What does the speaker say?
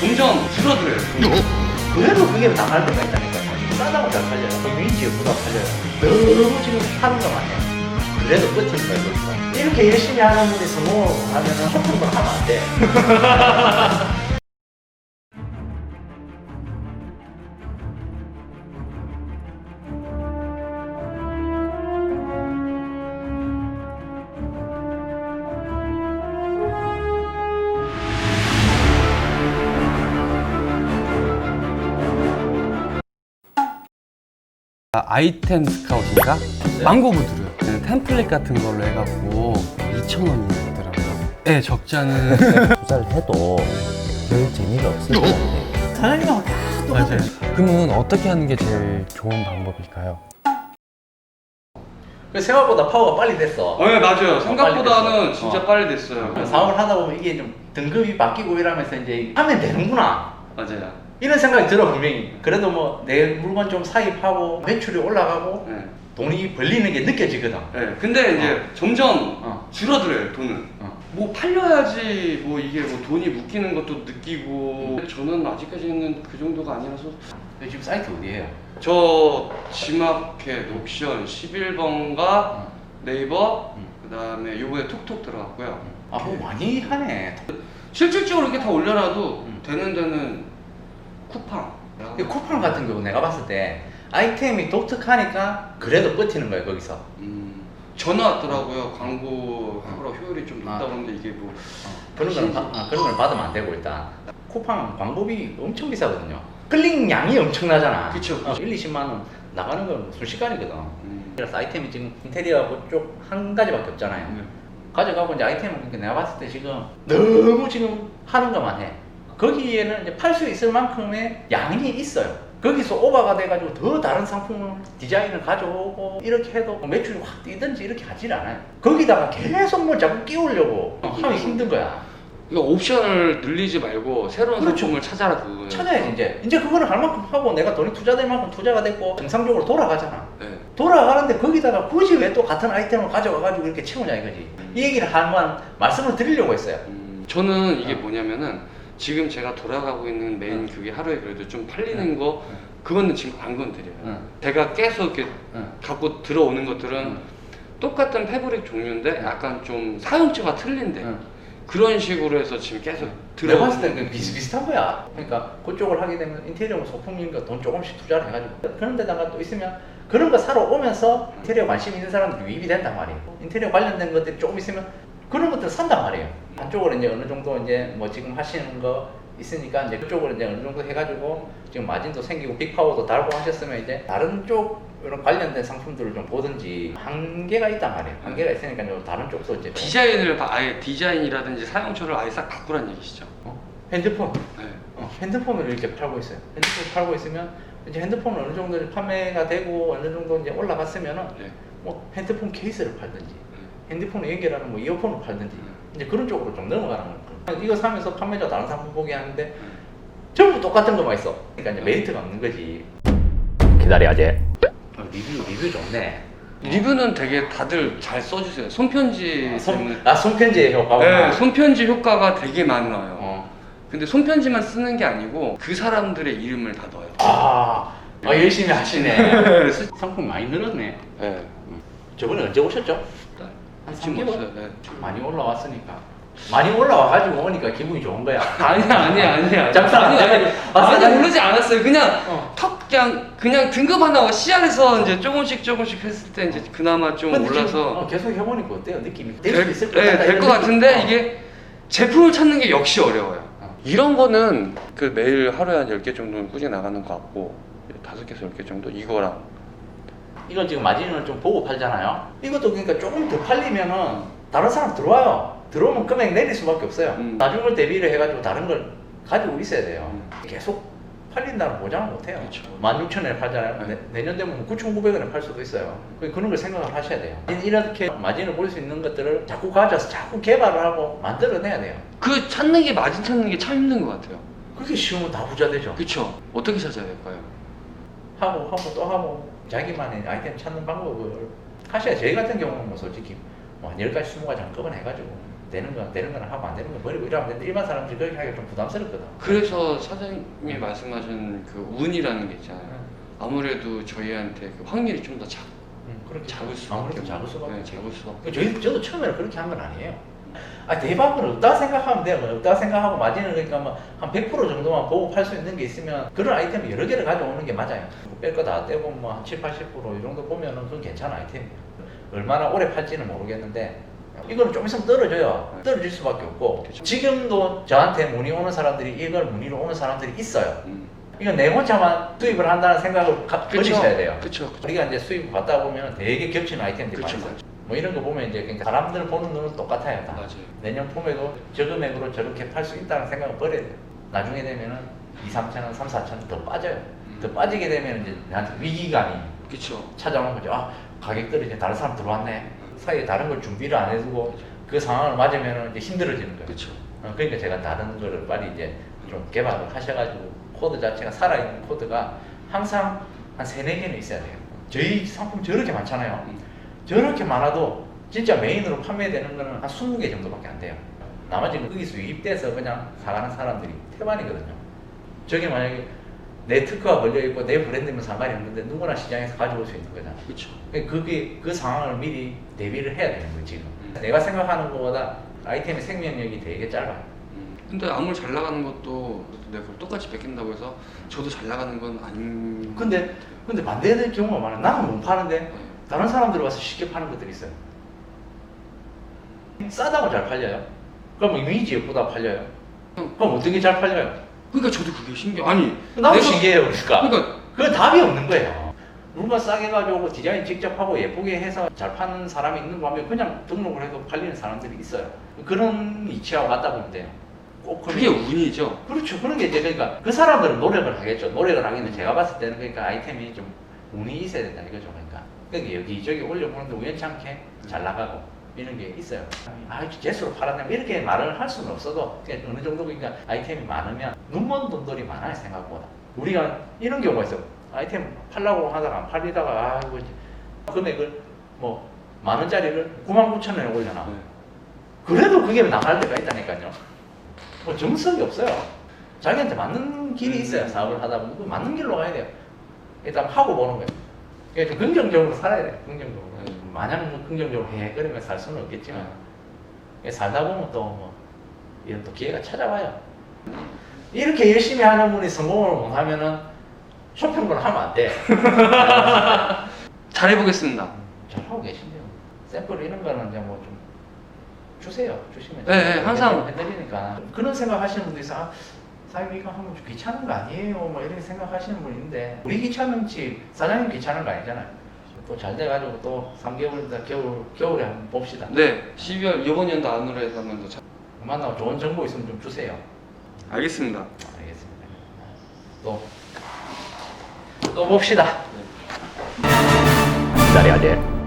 점점 줄어들어요. 그래도 그게 나갈 때가 있다니까. 싸다고 잘 팔려요. 민지보다 팔려요. 너무 지금 하는 거 많아요. 그래도 끝인 거예요, 거기서. 이렇게 열심히 하는 분이 성공하면은 한푼도 하면 안 돼. 아, 아이템 스카웃인가? 망고 부드려요. 그 템플릿 같은 걸로 해갖고 2,000원이더라고요. 네, 적자는 투자를 해도 별 재미가 없을 것 같아요. 사장님하고 다 맞아요. 그러면 어떻게 하는 게 제일 좋은 방법일까요? 그 생각보다 파워가 빨리 됐어. 네, 맞아요. 생각보다는. 진짜 어. 빨리 됐어요. 그 사업을 하다 보면 이게 좀 등급이 바뀌고 이러면서 이제 하면 되는구나. 맞아요. 이런 생각이 들어 분명히. 그래도 뭐 내 물건 좀 사입하고 매출이 올라가고 네. 돈이 벌리는 게 느껴지거든. 네. 근데 이제 점점 어. 줄어들어요, 돈은. 어. 뭐 팔려야지 뭐 이게 뭐 돈이 묶이는 것도 느끼고 저는 아직까지는 그 정도가 아니라서 근데 지금 사이트 어디에요? 저 지마켓 옥션 11번가 어. 네이버 음. 그 다음에 요번에 톡톡 들어갔고요. 아, 뭐 많이 하네. 실질적으로 이렇게 다 올려놔도 음. 되는 데는 쿠팡. 이 쿠팡 같은 경우 내가 봤을 때 아이템이 독특하니까 그래도 버티는 거야 거기서. 음, 전화 왔더라고요. 광고 하러 효율이 좀 아. 높다고 하는데 이게 뭐 그런 거는 바- 아, 그런 걸 받으면 안 되고 일단 쿠팡 광고비 엄청 비싸거든요. 클릭 양이 엄청나잖아. 그쵸, 그쵸. 어, 1, 20만 원 나가는 건 순식간이거든. 음, 그래서 아이템이 지금 인테리어 그쪽 한 가지밖에 없잖아요. 네. 가져가고 이제 아이템은 그러니까 내가 봤을 때 지금 너무 지금 하는 것만 해. 거기에는 이제 팔 수 있을 만큼의 양이 있어요. 거기서 오버가 돼가지고 더 다른 상품을 디자인을 가져오고 이렇게 해도 매출이 확 뛰든지 이렇게 하질 않아요. 거기다가 계속 뭘 자꾸 끼우려고 하면 힘든 거야. 이거 옵션을 늘리지 말고 새로운 그렇죠. 상품을 찾아라 그거는. 찾아야지 이제. 이제 그거는 할 만큼 하고 내가 돈이 투자될 만큼 투자가 됐고 정상적으로 돌아가잖아. 네. 돌아가는데 거기다가 굳이 왜 또 같은 아이템을 가져가가지고 이렇게 채우냐 이거지. 이 얘기를 한번 말씀을 드리려고 했어요. 음, 저는 이게 어. 뭐냐면은 지금 제가 돌아가고 있는 메인 어. 그게 하루에 그래도 좀 팔리는 응. 거 그거는 지금 관건 드려요. 응. 제가 계속 이렇게 응. 갖고 들어오는 것들은 응. 똑같은 패브릭 종류인데 응. 약간 좀 사용처가 틀린데 응. 그런 식으로 해서 지금 계속 내가 들어. 봤을 때는 비슷비슷한 거야. 그러니까 그쪽을 하게 되면 인테리어 소품이니까 돈 조금씩 투자를 해가지고 그런 데다가 또 있으면 그런 거 사러 오면서 인테리어 관심 있는 사람들이 유입이 된단 말이에요. 인테리어 관련된 것들이 조금 있으면 그런 것들 산단 말이에요. 한쪽으로 이제 어느 정도 이제 뭐 지금 하시는 거 있으니까 이제 그쪽으로 이제 어느 정도 해가지고 지금 마진도 생기고 빅파워도 달고 하셨으면 이제 다른 쪽 이런 관련된 상품들을 좀 보든지 한계가 있단 말이에요. 한계가 있으니까 요 다른 쪽도 이제 좀 디자인을 봐- 아예 디자인이라든지 사용처를 아예 싹 바꾸란 얘기시죠. 어? 핸드폰 네. 어, 핸드폰을 이렇게 팔고 있어요. 핸드폰 팔고 있으면 이제 핸드폰은 어느 정도 이제 판매가 되고 어느 정도 이제 올라갔으면은 네. 뭐 핸드폰 케이스를 팔든지 핸드폰을 연결하는 뭐 이어폰을 팔든지 이제 그런 쪽으로 좀 넘어가는 거예요. 이거 사면서 판매자 다른 상품 보게 하는데 전부 똑같은 거만 있어. 그러니까 이제 메리트가 없는 거지. 기다려야지. 리뷰 리뷰 좋네. 리뷰는 되게 다들 잘 써주세요. 손편지 아, 손, 때문에. 아 손편지의 효과구나. 네, 손편지 효과가 되게 많아요. 어. 근데 손편지만 쓰는 게 아니고 그 사람들의 이름을 다 넣어요. 아, 아 열심히 하시네. 상품 많이 늘었네. 네. 저번에 언제 오셨죠? 한 지금 3개월? 없어요. 네. 많이 올라왔으니까 많이 올라와가지고 오니까 기분이 좋은 거야. 아니야 아니야 아니야. 장사 안 아니, 아니. 아, 많이 사장님. 오르지 않았어요. 그냥 어. 턱 그냥 그냥 등급 하나 씨알에서 이제 조금씩 조금씩 했을 때 이제 그나마 좀 근데 지금, 올라서 어, 계속 해보니까 어때요? 느낌이 될 수 있을 것 네, 같다. 될 이런 것 느낌? 같은데 어. 이게 제품을 찾는 게 역시 어려워요. 어. 이런 거는 그 매일 하루에 한 10개 정도는 꾸준히 나가는 것 같고 5개에서 10개 정도 이거랑 이건 지금 마진을 좀 보고 팔잖아요. 이것도 그러니까 조금 더 팔리면은 다른 사람 들어와요. 들어오면 금액 내릴 수밖에 없어요. 음. 나중을 대비를 해가지고 다른 걸 가지고 있어야 돼요. 음. 계속 팔린다는 보장을 못해요. 그렇죠. 16,000원에 팔잖아요. 네. 내, 내년 되면 9,900원에 팔 수도 있어요. 그- 그런 걸 생각을 하셔야 돼요. 이렇게 마진을 볼 수 있는 것들을 자꾸 가져서 자꾸 개발을 하고 만들어내야 돼요. 그 찾는 게 마진 찾는 게 참 힘든 것 같아요. 그게 쉬우면 다 부자 되죠. 그쵸? 어떻게 찾아야 될까요? 하고 하고 또 하고 자기만의 아이템 찾는 방법을 하셔야 저희 같은 경우는 뭐 솔직히 뭐 한 10가지 20가지 한꺼번에 해가지고 되는 건 되는 거는 하고 안 되는 건 버리고 이러면 되는데 일반 사람들이 그렇게 하기가 좀 부담스럽거든. 그래서 사장님이 말씀하신 그 운이라는 게 있잖아요. 아무래도 저희한테 그 확률이 좀 더 작, 음, 그렇게 작을 수밖에 아무래도 작을 수밖에 네. 작을 수밖에 그 저희 저도 처음에는 그렇게 한 건 아니에요. 아 대박은 없다 생각하면 돼요. 뭐 없다 생각하고 마진을 그러니까 뭐 한 100% 정도만 보고 팔 수 있는 게 있으면 그런 아이템을 여러 개를 가져오는 게 맞아요. 뺄 거 다 떼고 뭐 한 7, 80%이 정도 보면은 그건 괜찮은 아이템이에요. 얼마나 오래 팔지는 모르겠는데 이거는 좀 있으면 떨어져요. 떨어질 수밖에 없고 지금도 저한테 문의 오는 사람들이 이걸 문의로 오는 사람들이 있어요. 음. 이건 내 혼자만 수입을 한다는 생각을 가- 버리셔야 돼요. 그렇죠. 우리가 이제 수입 받다 보면 되게 겹치는 아이템들이 그쵸. 많아요. 뭐 이런 거 보면 이제 그러니까 사람들 보는 눈은 똑같아요. 다. 맞아요. 내년 봄에도 저 금액으로 저렇게 팔 수 있다는 생각을 버려야 돼요. 나중에 되면은 2, 3천 원, 3, 4천 원 더 빠져요. 음. 더 빠지게 되면 이제 나한테 위기감이 그렇죠. 찾아오는 거죠. 아, 가격들이 이제 다른 사람 들어왔네. 사이에 다른 걸 준비를 안 해두고 그 상황을 맞으면 이제 힘들어지는 거예요. 그렇죠. 어, 그러니까 제가 다른 거를 빨리 이제 좀 개발을 하셔가지고 코드 자체가 살아있는 코드가 항상 한 세네 개는 있어야 돼요. 저희 상품 저렇게 많잖아요. 음. 저렇게 많아도 진짜 메인으로 판매되는 거는 한 20개 정도밖에 안 돼요. 나머지는 거기서 유입돼서 그냥 사가는 사람들이 태반이거든요. 저게 만약에 내 특허가 걸려있고 내 브랜드면 상관이 없는데 누구나 시장에서 가져올 수 있는 거잖아. 그렇죠. 그게 그 상황을 미리 대비를 해야 되는 거지 지금. 내가 생각하는 것보다 아이템의 생명력이 되게 짧아요. 음. 근데 아무리 잘 나가는 것도 내가 그걸 똑같이 뺏긴다고 해서 저도 잘 나가는 건 아닌. 근데 근데 반대되는 경우가 많아. 나는 못 파는데 네. 다른 사람들 와서 쉽게 파는 것들이 있어요. 싸다고 잘 팔려요. 그럼 이미지 예쁘다 팔려요. 그럼 어떤 게 잘 팔려요? 그러니까 저도 그게 신기해. 아니 나도 내가- 신기해요, 그러니까. 그러니까 그 답이 없는 거예요. 누가 싸게 가져오고 디자인 직접 하고 예쁘게 해서 잘 파는 사람이 있는 반면 그냥 등록을 해도 팔리는 사람들이 있어요. 그런 이치하고 맞다 보면 돼요. 꼭 그게 운이죠. 그렇죠. 그런 게 이제 그러니까 그 사람들은 노력을 하겠죠. 노력을 하기는 제가 봤을 때는 그러니까 아이템이 좀 운이 있어야 된다 이거죠. 그러니까 그러니까 여기저기 올려보는데 우연치 않게 잘 나가고 이런 게 있어요. 아, 재수로 팔았네. 이렇게 말을 할 수는 없어도 어느 정도 그러니까 아이템이 많으면 눈먼 돈들이 많아요 생각보다. 우리가 이런 경우가 있어. 아이템 팔라고 하다가 안 팔리다가 아이고 금액을 뭐 만 원짜리를 9만 9천 원에 올려놔. 네. 그래도 그게 나갈 때가 있다니까요. 뭐 정석이 없어요. 자기한테 맞는 길이 있어요. 사업을 하다 보면 그 맞는 길로 가야 돼요. 일단 하고 보는 거예요. 그러니까 좀 긍정적으로 살아야 돼요. 긍정적으로. 네. 마냥 뭐 긍정적으로 해 그러면 살 수는 없겠지만 그러니까 살다 보면 또 뭐 이런 또 기회가 찾아와요. 이렇게 열심히 하는 분이 성공을 못 하면은 쇼핑을 하면 안 돼. 잘 해보겠습니다. 잘 하고 계신데요. 샘플 이런 거는 이제 뭐 좀 주세요. 주시면 네, 네, 항상. 해드리니까 그런 생각 하시는 분도 있어. 아, 사장님 이거 하면 좀 귀찮은 거 아니에요? 뭐 이렇게 생각하시는 분 있는데 우리 귀찮은지 사장님 귀찮은 거 아니잖아요. 또 잘 돼가지고 또 3개월 다 겨울 겨울에 한번 봅시다. 네, 12월 이번 연도 안으로 해서 한번 더 잘. 만나고 좋은 정보 있으면 좀 주세요. 알겠습니다. 알겠습니다. 또 또 봅시다. 네. 기다려야 돼.